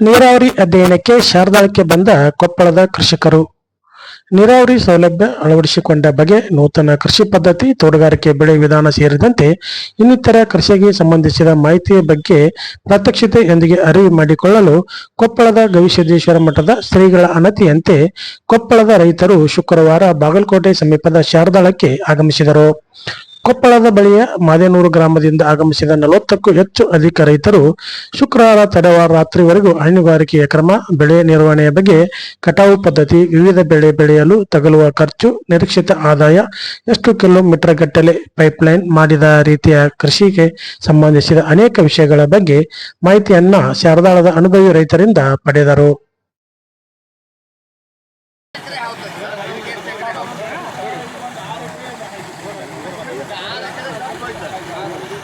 ನೀರಾವರಿ ಅಧ್ಯಯನಕ್ಕೆ ಶಾರದಾಳಕ್ಕೆ ಬಂದ ಕೊಪ್ಪಳದ ಕೃಷಿಕರು. ನೀರಾವರಿ ಸೌಲಭ್ಯ ಅಳವಡಿಸಿಕೊಂಡ ಬಗೆ ನೂತನ ಕೃಷಿ ಪದ್ಧತಿ, ತೋಟಗಾರಿಕೆ, ಬೆಳೆ ವಿಧಾನ ಸೇರಿದಂತೆ ಇನ್ನಿತರ ಕೃಷಿಗೆ ಸಂಬಂಧಿಸಿದ ಮಾಹಿತಿಯ ಬಗ್ಗೆ ಪ್ರಾತ್ಯಕ್ಷಿತೆಯೊಂದಿಗೆ ಅರಿವು ಮಾಡಿಕೊಳ್ಳಲು ಕೊಪ್ಪಳದ ಗವಿಸಿದ್ದೇಶ್ವರ ಮಠದ ಶ್ರೀಗಳ ಅನತಿಯಂತೆ ಕೊಪ್ಪಳದ ರೈತರು ಶುಕ್ರವಾರ ಬಾಗಲಕೋಟೆ ಸಮೀಪದ ಶಾರದಾಳಕ್ಕೆ ಆಗಮಿಸಿದರು. ಕೊಪ್ಪಳದ ಬಳಿಯ ಮಾದೇನೂರು ಗ್ರಾಮದಿಂದ ಆಗಮಿಸಿದ ನಲವತ್ತಕ್ಕೂ ಹೆಚ್ಚು ಅಧಿಕ ರೈತರು ಶುಕ್ರವಾರ ತಡವಾರ ರಾತ್ರಿವರೆಗೂ ಹೈನುಗಾರಿಕೆಯ ಕ್ರಮ, ಬೆಳೆ ನಿರ್ವಹಣೆಯ ಬಗ್ಗೆ ಕಟಾವು ಪದ್ಧತಿ, ವಿವಿಧ ಬೆಳೆ ಬೆಳೆಯಲು ತಗಲುವ ಖರ್ಚು, ನಿರೀಕ್ಷಿತ ಆದಾಯ ಎಷ್ಟು ಕಿಲೋಮೀಟರ್ ಗಟ್ಟಲೆ ಪೈಪ್ಲೈನ್ ಮಾಡಿದ ರೀತಿಯ ಕೃಷಿಗೆ ಸಂಬಂಧಿಸಿದ ಅನೇಕ ವಿಷಯಗಳ ಬಗ್ಗೆ ಮಾಹಿತಿಯನ್ನ ಶಾರದಾಳದ ಅನುಭವಿ ರೈತರಿಂದ ಪಡೆದರು.